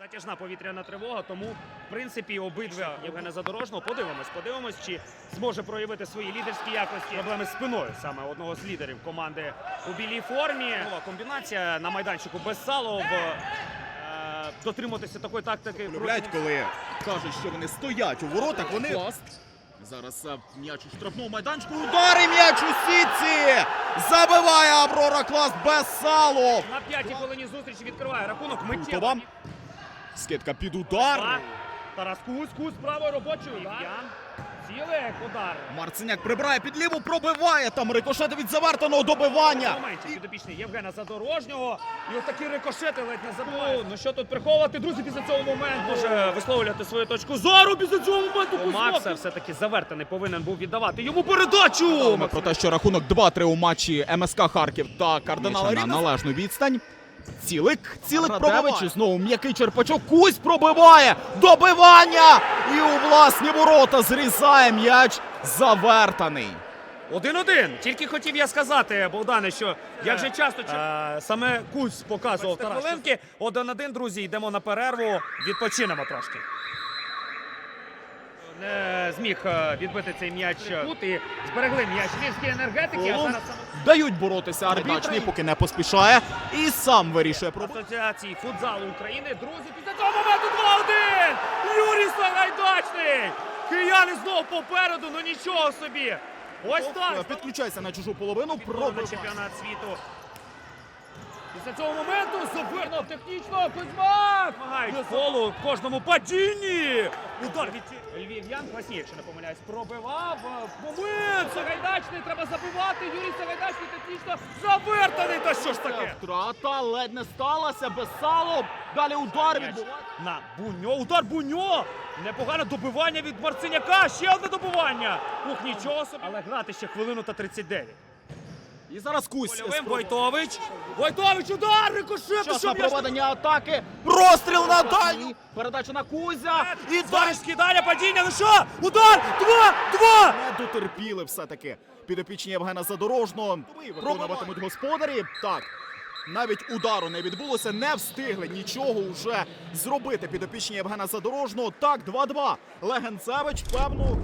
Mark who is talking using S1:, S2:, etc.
S1: Затяжна повітряна тривога, тому в принципі обидва Євгена Задорожного. Подивимось, подивимось, чи зможе проявити свої лідерські якості. Проблеми з спиною саме одного з лідерів команди у білій формі. Нова комбінація на майданчику без Салов. Е, дотримуватися такої тактики
S2: Люблять, коли кажуть, що вони стоять у воротах, вони. Пласт. Зараз е, м'яч у штрафному майданчику. Удар і м'яч у сітці! Забиває Аврора Класт без салу.
S1: на п'ятій хвилині зустрічі відкриває рахунок миттєво.
S2: Скидка під удар.
S1: Тарас Кусь, Кусь правою робочою. Цілик удар.
S2: Марциняк прибирає під ліву, пробиває там рикошет від завертаного добивання.
S1: В моменті підопічний Євгена Задорожнього. І ось такі рикошети ледь не забувають. Ну що тут приховувати, друзі, після цього моменту. Може висловлювати свою точку зору після цього моменту. У Макса все-таки завертаний повинен був віддавати йому передачу.
S2: Ми про те, що рахунок 2-3 у матчі МСК Харків та Кардинал
S3: Міша на
S2: на належну відстань. Цілик, цілик пробиває. Знову м'який черпачок. Кузь пробиває. Добивання! І у власні ворота зрізає м'яч завертаний.
S1: Один-один. Тільки хотів я сказати, Богдане, що як же часто е, саме Кузь показував Тарас. хвилинки. Один-один, друзі, йдемо на перерву, відпочинемо трошки. Не зміг е, відбити цей м'яч тут і зберегли м'яч львівські енергетики. А зараз
S2: Дають боротися арбітрі, поки не поспішає. І сам вирішує про
S1: асоціації футзалу України. Друзі, після цього моменту 2-1! Юрій Сагайдачний! Кияни знов попереду, ну нічого собі! Ось так!
S2: Підключайся на чужу половину. Пробиває.
S1: чемпіонат світу. Після цього моменту суперно технічно Кузьмак! Вимагають фолу в кожному падінні! Удар від Львів'ян Квасні, якщо не помиляюсь, пробивав. Момент! Сагайдачний треба забивати. Юрій Сагайдачний технічно завертаний. Та що ж таке?
S2: Втрата ледь не сталася без салу. Далі удар відбувається.
S1: На Буньо, удар Буньо! Непогане добивання від Марциняка, ще одне добивання! Ух, нічого собі. Але грати ще хвилину та 39.
S2: І зараз Кусь.
S1: Польовим. Войтович. Войтович, удар! Рикошет!
S2: Час на проведення атаки. Простріл на дальню. Передача на Кузя. І
S1: далі скидання, падіння, ну що? Удар! Два! Два!
S2: не дотерпіли все-таки. Підопічні Євгена Задорожного. Виконуватимуть господарі. Так. Навіть удару не відбулося, не встигли нічого вже зробити підопічні Євгена Задорожного. Так, 2-2. Легенцевич, певно,